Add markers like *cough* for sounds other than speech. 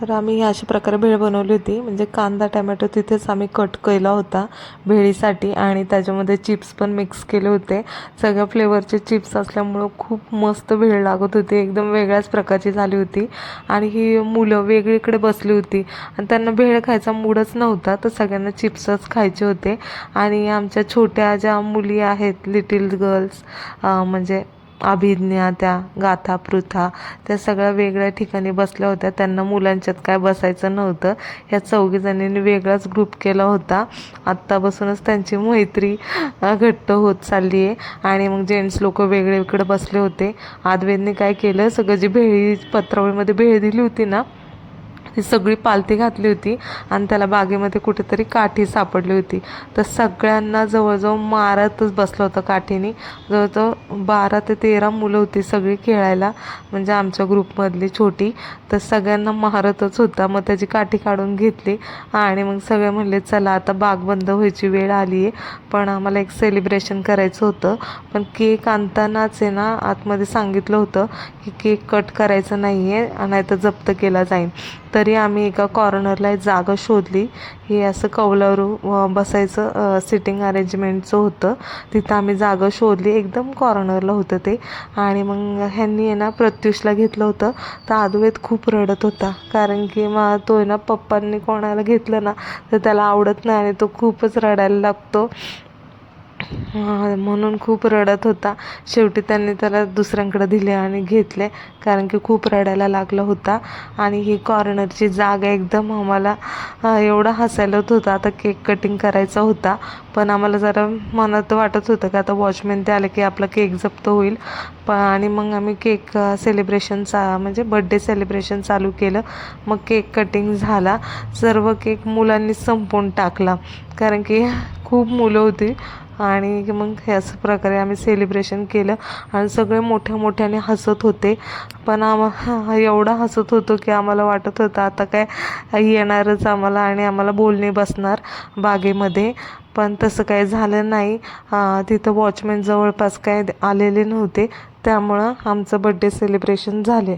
तर आम्ही अशा प्रकारे भेळ बनवली होती. म्हणजे कांदा टमॅटो तिथेच आम्ही कट केला होता भेळीसाठी आणि त्याच्यामध्ये चिप्स पण मिक्स केले होते. सगळ्या फ्लेवरचे चिप्स असल्यामुळं खूप मस्त भेळ लागत होती. एकदम वेगळ्याच प्रकारची झाली होती. आणि ही मुलं वेगळीकडे बसली होती. आणि त्यांना भेळ खायचा मूडच नव्हता तर सगळ्यांना चिप्सच खायचे होते. आणि आमच्या छोट्या ज्या मुली आहेत लिटिल गर्ल्स म्हणजे अभिज्ञा त्या गाथा पृथा त्या सगळ्या वेगळ्या ठिकाणी बसल्या होत्या. त्यांना मुलांच्यात काय बसायचं नव्हतं. ह्या चौघीजणींनी वेगळाच ग्रुप केला होता. आत्तापासूनच त्यांची मैत्री घट्ट होत चालली आहे. आणि मग जेंट्स लोक वेगळे इकडे बसले होते. आदवेदने काय केलं? सगळं जी भेळी पत्रावळीमध्ये भेळ दिली होती ना ही सगळी पालथी घातली होती आणि त्याला बागेमध्ये कुठेतरी काठी सापडली होती. तर सगळ्यांना जवळजवळ मारतच बसलं होतं काठीने. जवळजवळ बारा ते तेरा मुलं होती सगळी खेळायला म्हणजे आमच्या ग्रुपमधली छोटी. तर सगळ्यांना मारतच होता. मग त्याची काठी काढून घेतली आणि मग सगळे म्हणले चला आता बाग बंद व्हायची वेळ आली आहे पण आम्हाला एक सेलिब्रेशन करायचं होतं. पण केक आणतानाच आहे ना आतमध्ये सांगितलं होतं की केक कट करायचा नाही आहे नाहीतर जप्त केला जाईल तरी आम्ही एका कॉर्नरला एक जागा शोधली. हे असं कौलारू बसायचं सिटिंग अरेंजमेंटचं होतं. तिथं आम्ही जागा शोधली. एकदम कॉर्नरला होतं ते. आणि मग ह्यांनी आहे ना प्रत्युषला घेतलं होतं. तर आदवेत खूप रडत होता. कारण की मग तो आहे ना पप्पांनी कोणाला घेतलं ना तर त्याला आवडत नाही आणि तो खूपच रडायला लागतो. म्हणून खूप रडत होता. शेवटी त्यांनी त्याला दुसऱ्यांकडे दिले आणि घेतले कारण की खूप रडायला लागला होता. आणि ही कॉर्नरची जागा एकदम आम्हाला एवढा हसायला होत होता. आता केक कटिंग करायचा होता पण आम्हाला जरा मनात वाटत होतं की आता वॉचमॅन ते आले की आपला केक जप्त होईल. प आणि मग आम्ही केक सेलिब्रेशनचा म्हणजे बड्डे सेलिब्रेशन चालू केलं. मग केक कटिंग झाला. सर्व केक मुलांनी संपवून टाकला. कारण की खूप मुलं होती आणि मग ह्याच प्रकारे आम्ही सेलिब्रेशन केलं. आणि सगळे मोठ्या मोठ्याने हसत होते. पण आम्हा *laughs* एवढं हसत होतो की आम्हाला वाटत होतं आता काय येणारच आम्हाला आणि आम्हाला बोलणे बसणार बागेमध्ये. पण तसं काही झालं नाही. तिथं वॉचमॅन जवळपास काय आलेले नव्हते. त्यामुळं आमचं बड्डे सेलिब्रेशन झाले.